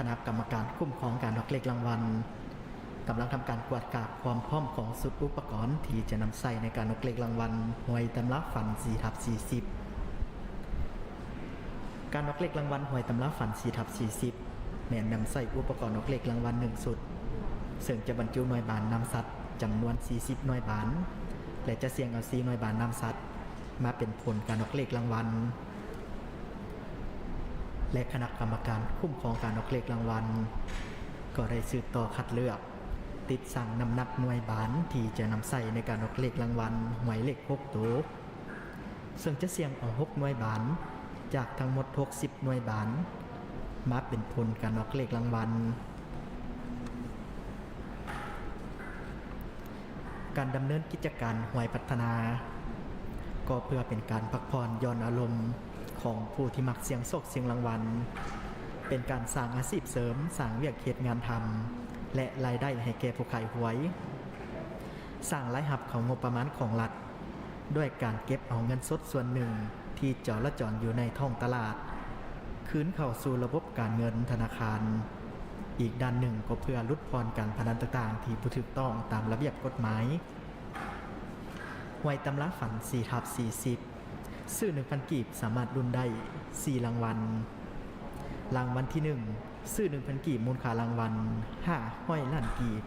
คณะกรรมการคุ้มครองการออกเลขรางวัลกำลังทำการกวาดกาบความพร้อมของสุดอุปกรณ์ที่จะนำใส่ในการออกเลขรางวัลหวยตำรับฝัน4ทับ40 การออกเลขรางวัลหวยตำรับฝัน4ทับ40แม่นนำใส่อุปกรณ์ออกเลขรางวัลหนึ่งสุดซึ่งจะบรรจุหน่วยบานนำสัตว์จำนวน 40 หน่วยบาน และจะเสี่ยงเอาซีหน่วยบานนำสัตว์มาเป็นผลการออกเลขรางวัล และคณะกรรมการคุ้มครองการออกเลขรางวัล ก็ได้สืบต่อคัดเลือก ติดสั่งนำนับหน่วยบานที่จะนำใส่ในการออกเลขรางวัลหมายเลข6ตัวซึ่งจะเสี่ยงเอา6หน่วยบานจากทั้งหมด60หน่วยบานมาเป็นผลการออกเลขรางวัลการดำเนินกิจการหวยพัฒนา ก็เพื่อเป็นการพักผ่อนย่อนอารมณ์ของผู้ที่มักเสียงโศกเสียงรางวัล เป็นการสร้างอาชีพเสริมสร้างเวียกเขตงานทำและรายได้ให้แก่ผู้ขายหวย สร้างรายหับของงบประมาณของรัฐ ด้วยการเก็บเอาเงินสดส่วนหนึ่งที่จอละจรอยู่ในท้องตลาด คืนเข้าสู่ระบบการเงินธนาคาร อีกด้านหนึ่งก็เพื่อลดพรการพนันต่างๆ ที่ผู้ถูกต้องตามระเบียบกฎหมาย วยตำราฝัน4ทับ40 ซื้อ 1,000 กีบสามารถรุ่นได้ 4 รางวัล รางวัลที่ 1 ซื้อ 1,000 กีบมูลค่ารางวัล 5 ห้อยล้านกีบ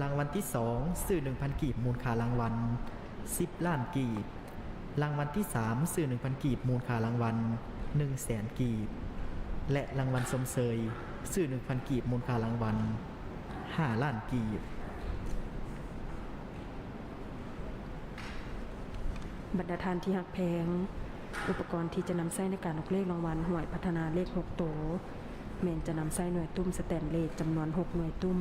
รางวัลที่ 2 ซื้อ 1,000 กีบมูลค่ารางวัล 10 ล้านกีบ รางวัลที่ 3 ซื้อ 1,000 กีบมูลค่ารางวัล1แสนกีบ และรางวัลสมเสยซื้อ 1,000 กีบมูลค่ารางวัล 5 ล้านกีบ บรรดาทานที่หักแพง อุปกรณ์ที่จะนำใช้ในการออกเลขรางวัลหวยพัฒนาเลข6โตวเมนจะนำใช้หน่วยตุ้มสแตนเลสจำนวน 6 หน่วยตุ้ม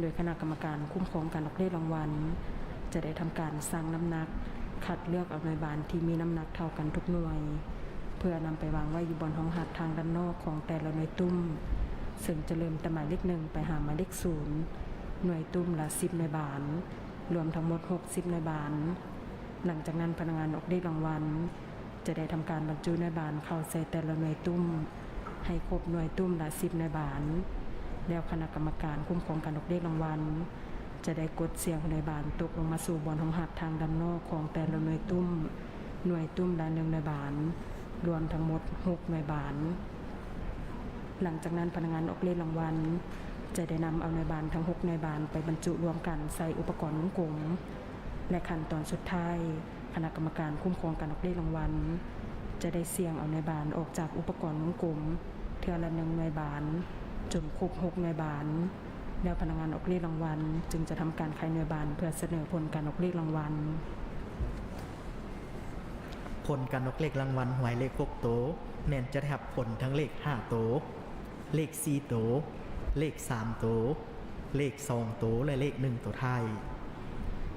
โดยคณะกรรมการคุ้มครองการออกเลขรางวัล จะได้ทำการสั่งน้ำหนัก คัดเลือกเอาหน่วยบานที่มีน้ำหนักเท่ากันทุกหน่วย เพื่อนำไปวางไว้อยู่บนห้องหัดทางด้านนอกของแต่ละหน่วยตุ้ม ซึ่งจะเริ่มแต่หมายเลขหนึ่งไปหาหมายเลขศูนย์หน่วยตุ้มละ10หน่วยบาน รวมทั้งหมด 60 หน่วยบาน หลังจากนั้นพนักงานออกเลขรางวัล จะได้ทำการบรรจุหน่วยบานเข้าใส่แต่ละหน่วยตุ้ม ให้ครบหน่วยตุ้มละสิบหน่วยบาน แล้วคณะกรรมการคุ้มครองการออกเลขรางวัล จะได้กดเสียงหน่วยบานตกลงมาสู่บอลของหัดทางด้านนอกของแต่ละหน่วยตุ้ม หน่วยตุ้มละหนึ่งหน่วยบาน รวมทั้งหมดหกหน่วยบาน หลังจากนั้นพนักงานออกเลขรางวัลจะได้นำเอาหน่วยบานทั้งหกหน่วยบานไปบรรจุรวมกันใส่อุปกรณ์วงกลม และขั้นตอนสุดท้าย คณะกรรมการคุ้มครองการออกเลขรางวัล จะได้เสี่ยงเอาหน่วยบานออกจากอุปกรณ์วงกลมเทือละหนึ่งหน่วยบานจนครบหกหน่วยบานแล้วพนักงานออกเลขรางวัล จึงจะทำการขายหน่วยบานเพื่อเสนอผลการออกเลขรางวัล ผลการออกเลขรางวัลหวยเลข6โตแม่นจะได้รับผลทั้งเลข5โต เลข4โต เลข3โต เลข2โตและเลข1ตัวท้าย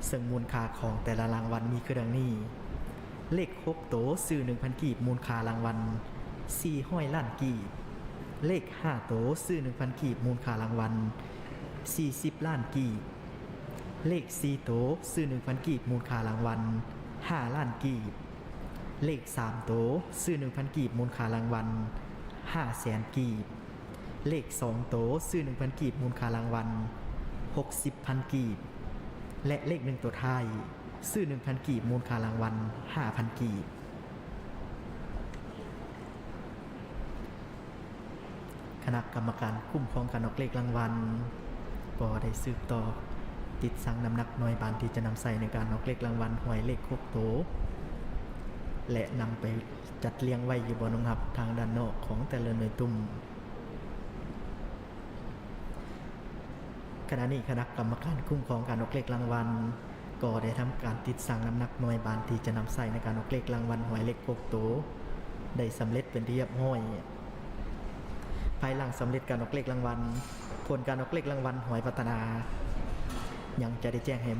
ซึ่งมูลค่าของแต่ละรางวัลมีคือดังนี้ เลข6โตซื้อ1,000 กีบมูลค่ารางวัล4ห้อยล้านกีบ เลข 5 โตซื้อ1,000 กีบมูลค่ารางวัล40 ล้านกีบ เลข 4 โตซื้อ1,000 กีบมูลค่ารางวัล5ล้านกีบ เลข 3 โตซื้อ1,000 กีบมูลค่ารางวัล5แสนกีบ เลข 2 โตซื้อ1,000 กีบมูลค่ารางวัล60,000 กีบ และเลข1ตัวท้ายซื้อ1,000กีบมูลค่ารางวัล5,000กีบคณะกรรมการคุ้มครองการออกเลขรางวัลก็ได้สืบต่อติดสั่งน้ำหนักหน่วยบานที่จะนำใส่ในการออกเลขรางวัลหวยเลขครบโต และนำไปจัดเรียงไว้อยู่บนนงหับทางด้านนอกของแต่ละหน่วยตุ้ม ขณะนี้คณะกรรมการคุ้มครองการออกเลขรางวัล ก็ได้ทำการติดสั่งน้ำหนักหน่วยบานที่จะนำใส่ในการออกเลขรางวัลหวยเลขโกกโตได้สำเร็จเป็นที่เรียบร้อย ภายหลังสำเร็จการออกเลขรางวัลผลการออกเลขรางวัลหวยพัฒนา ยังจะได้แจ้งให้